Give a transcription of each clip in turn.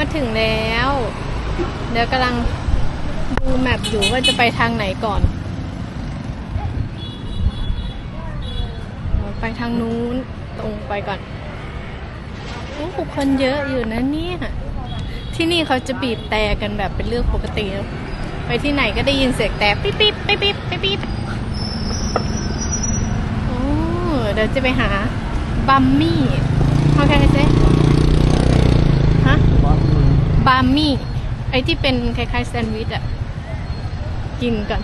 าถึงแล้ว เดี๋ยวกำลังดูแมปอยู่ว่าจะไปทางไหนก่อน ไปทางนู้นตรงไปก่อนโอ้คนเยอะอยู่นะเนี่ย ที่นี่เขาจะบีบแต่กันแบบเป็นเรื่องปกติแล้วไปที่ไหนก็ได้ยินเสียงแต่ปิ๊บปิ๊บปิ๊บปิ๊บปิ๊บปิ๊บโอ้เดี๋ยวจะไปหาบัมมี่ how can I say ฮะ บาร์มี่ ไอที่เป็นคล้ายๆแซนด์วิชอะกินกัน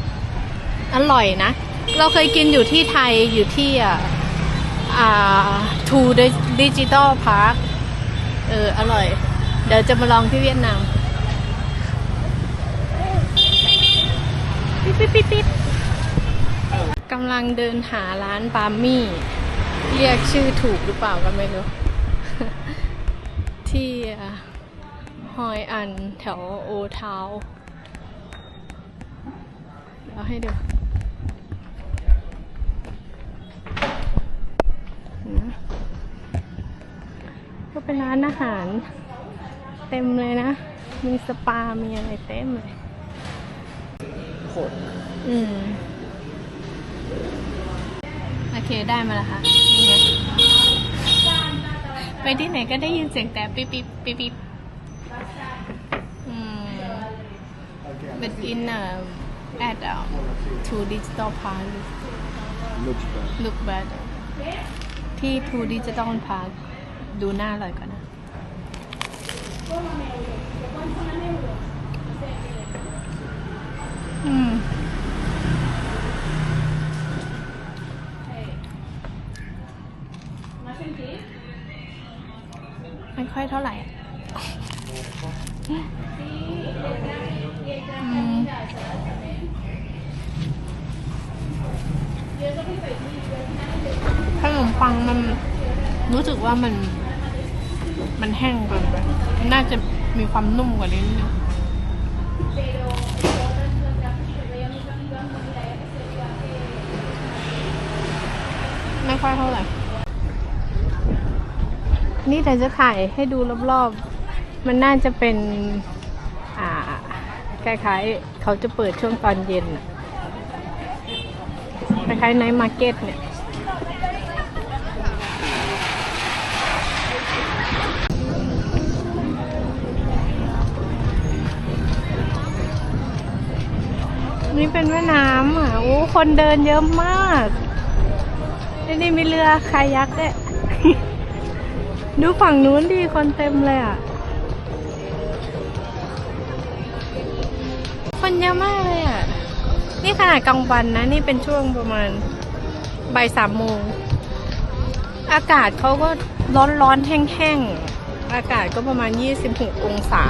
อร่อยนะ เราเคยกินอยู่ที่ไทยอยู่ที่อะอ่าทูดิจิตอลพาร์คเออ อร่อย เดี๋ยวจะมาลองที่เวียดนามปิ๊บปิ๊บปิ๊บปิ๊บกำลังเดินหาร้านบาร์มี่ เรียกชื่อถูกหรือเปล่าก็ไม่รู้ ที่ ฮอยอันแถวโอทาวเดี๋ยวให้ดูนะก็เป็นร้านอาหาร เต็มเลยนะ มีสปา มีอะไรเต็มเลยโคตรอืม โอเคได้มาแล้วค่ะ นี่ไงไปที่ไหนก็ได้ยินเสียงแต่ปิ๊บปิ๊บปิ๊บปิ๊บอืม but in uh, at um, two digital park looks bad look better ที่ two digital park ดูหน้าอร่อยกว่านะ อืม ไม่ค่อยเท่าไหร่อะอืม ขนมปังมันรู้สึกว่ามัน มันแห้งเกินไปน่าจะมีความนุ่มกว่านี้นิดนึงไม่ค่อยเท่าไหร่ นี่แต่จะถ่ายให้ดูรอบๆ มันน่าจะเป็น คล้ายๆ เขาจะเปิดช่วงตอนเย็นคล้ายๆไนมาร์เก็ตเนี่ยนี่เป็นแม่น้ำอะ โอ้ คนเดินเยอะมากนี่นี่มีเรือคายักด้วย ดูฝั่งนู้นดีคนเต็มเลยอะ คนเยอะมากเลยอะ นี่ขนาดกลางวันนะ นี่เป็นช่วงประมาณบ่ายสามโมง อากาศเขาก็ร้อนร้อนแห้งๆ อากาศก็ประมาณ 26 องศา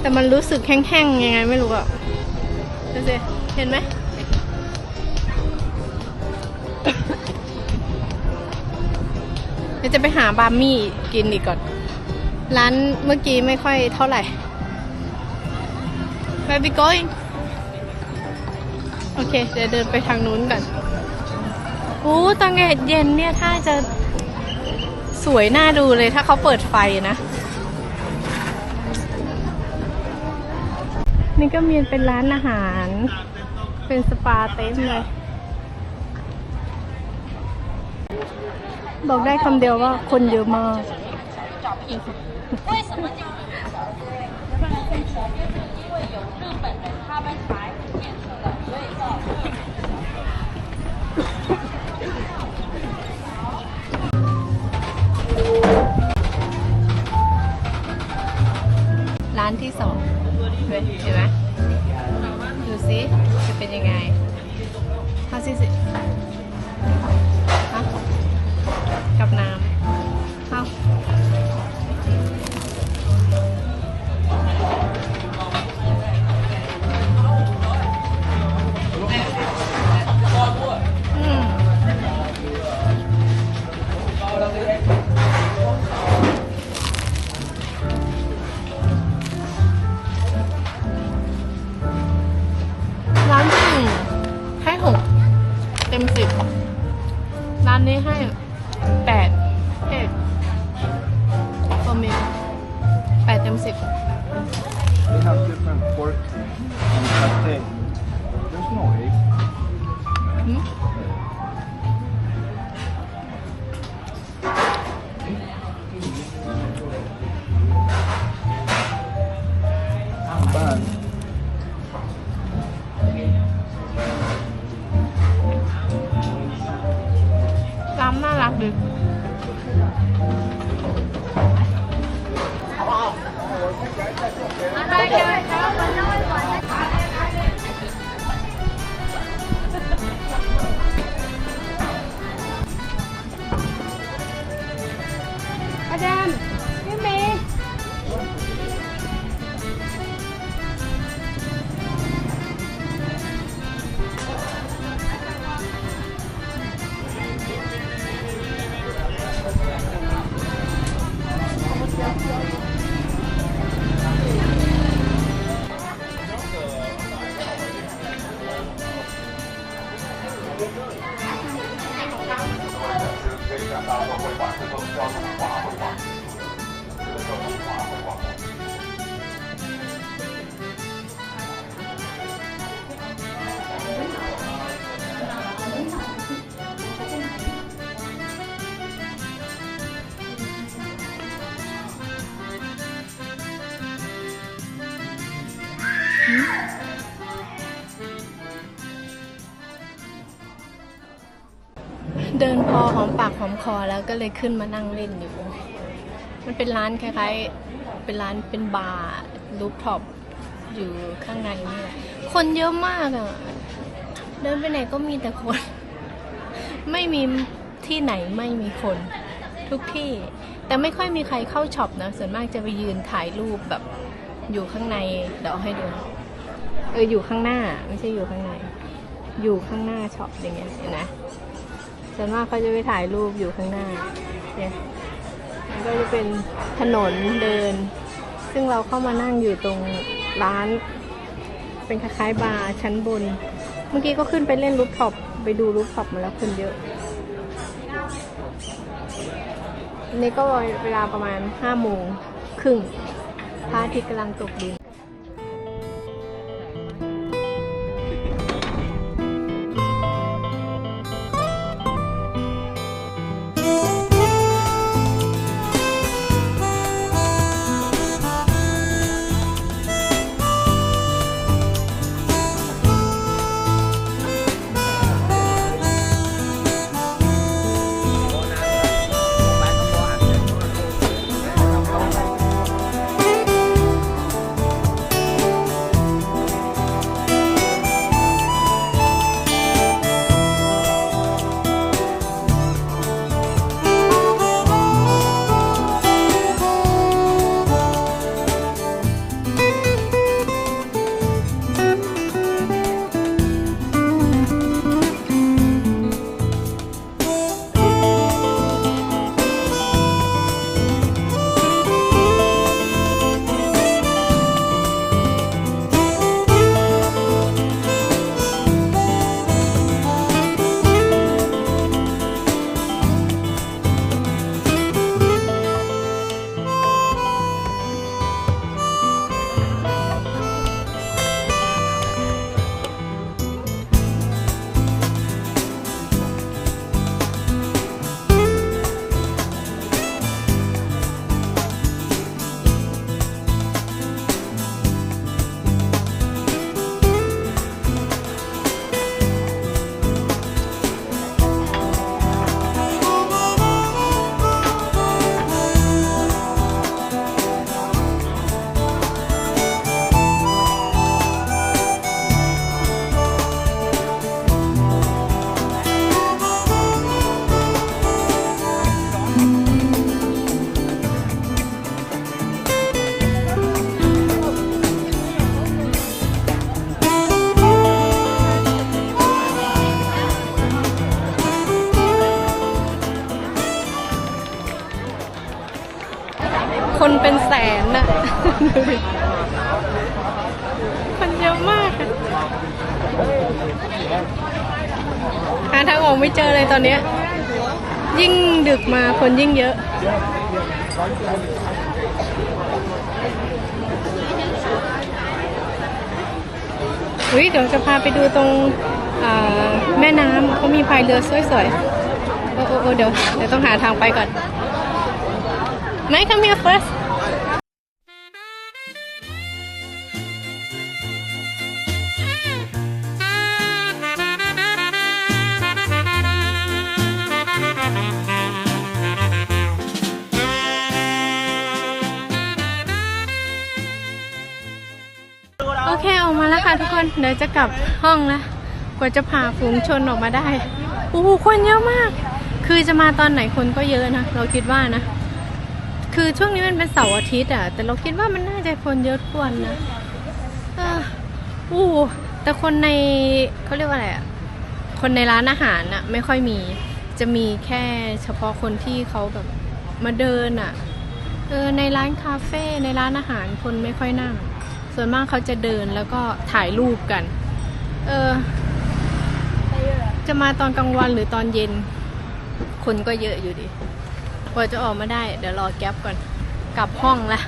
แต่มันรู้สึกแห้งๆ ยังไงไม่รู้อะดูสิเห็นไหมเดี๋ยวจะไปหาบาร์มี่กินดีก่อน ร้านเมื่อกี้ไม่ค่อยเท่าไหร่ Where we going โอเค เดี๋ยวเดินไปทางนู้นก่อนโอ้ตอนเย็นเนี่ยถ้าจะสวยน่าดูเลยถ้าเขาเปิดไฟนะ นี่ก็มีเป็นร้านอาหาร เป็นสปาเต็มเลย บอกได้คำเดียวว่าคนเยอะมาก ร้านที่สองเห็นไหมดูสิจะเป็นยังไง How is it ฮ อหอมปากหอมคอแล้วก็เลยขึ้นมานั่งเล่นอยู่ มันเป็นร้านคล้ายๆ เป็นร้านเป็นบาร์ลูฟท็อปอยู่ข้างในนี่แหละคนเยอะมากอะ่ะ เดินไปไหนก็มีแต่คน ไม่มีที่ไหนไม่มีคน ทุกที่ แต่ไม่ค่อยมีใครเข้าช็อปนะ ส่วนมากจะไปยืนถ่ายรูปแบบอยู่ข้างในเดี๋ยวเอาให้ดู เอออยู่ข้างหน้าไม่ใช่อยู่ข้างใน อยู่ข้างหน้าช็อปอย่างเงี้ยเห็นไหม ส่วนมากเขาจะไปถ่ายรูปอยู่ข้างหน้าเนี่ยมันก็จะเป็นถนนเดิน ซึ่งเราเข้ามานั่งอยู่ตรงร้าน เป็นคล้ายๆบาร์ชั้นบน เมื่อกี้ก็ขึ้นไปเล่นรูปท็อปไปดูรูปท็อปมาแล้วคนเยอะนี่ก็เวลาประมาณห้าโมงครึ่งพระอาทิตย์กำลังตกดินคน ไม่เจอเลยตอนนี้ ยิ่งดึกมาคนยิ่งเยอะ อุ้ยเดี๋ยวจะพาไปดูตรงแม่น้ำเขามีพายเรือสวยๆ โอ้โอ้โอเดี๋ยวเดี๋ยวต้องหาทางไปก่อนไม่ come here first เดี๋ยวจะกลับห้องแล้วกว่าจะพาฝูงชนออกมาได้โอ้โหคนเยอะมาก คือจะมาตอนไหนคนก็เยอะนะ เราคิดว่านะ คือช่วงนี้มันเป็นเสาร์อาทิตย์อะแต่เราคิดว่ามันน่าจะคนเยอะกวนนะเอออู้แต่คนในเขาเรียกว่าอะไรอะคนในร้านอาหารอะไม่ค่อยมี จะมีแค่เฉพาะคนที่เขาแบบมาเดินอะเออในร้านคาเฟ่ในร้านอาหารคนไม่ค่อยนั่ง ส่วนมากเขาจะเดินแล้วก็ถ่ายรูปกัน เออ จะมาตอนกลางวันหรือตอนเย็น คนก็เยอะอยู่ดิกว่าจะออกมาได้ เดี๋ยวรอแก๊ปก่อน กลับห้องละ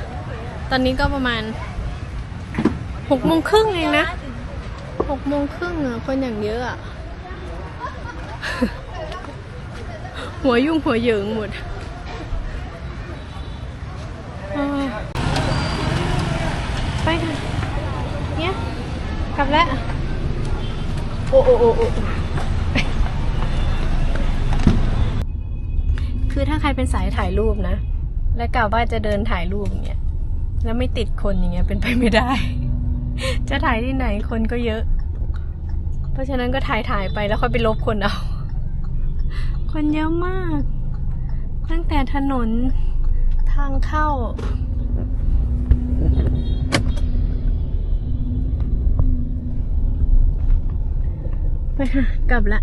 ตอนนี้ก็ประมาณหกโมงครึ่งเองนะหกโมงครึ่งอะคนอย่างเยอะอะหัวยุ่งหัวเหยิงหมดอ่า ไปเนี่ยกลับแล้ว โอ้โอ้โอ้โอ้คือถ้าใครเป็นสายถ่ายรูปนะ และกล่าวว่าจะเดินถ่ายรูปอย่างเงี้ย แล้วไม่ติดคนอย่างเงี้ยเป็นไปไม่ได้ จะถ่ายที่ไหนคนก็เยอะ เพราะฉะนั้นก็ถ่ายถ่ายไปแล้วค่อยไปลบคนเอา คนเยอะมาก ตั้งแต่ถนนทางเข้า ไปค่ะ กลับละ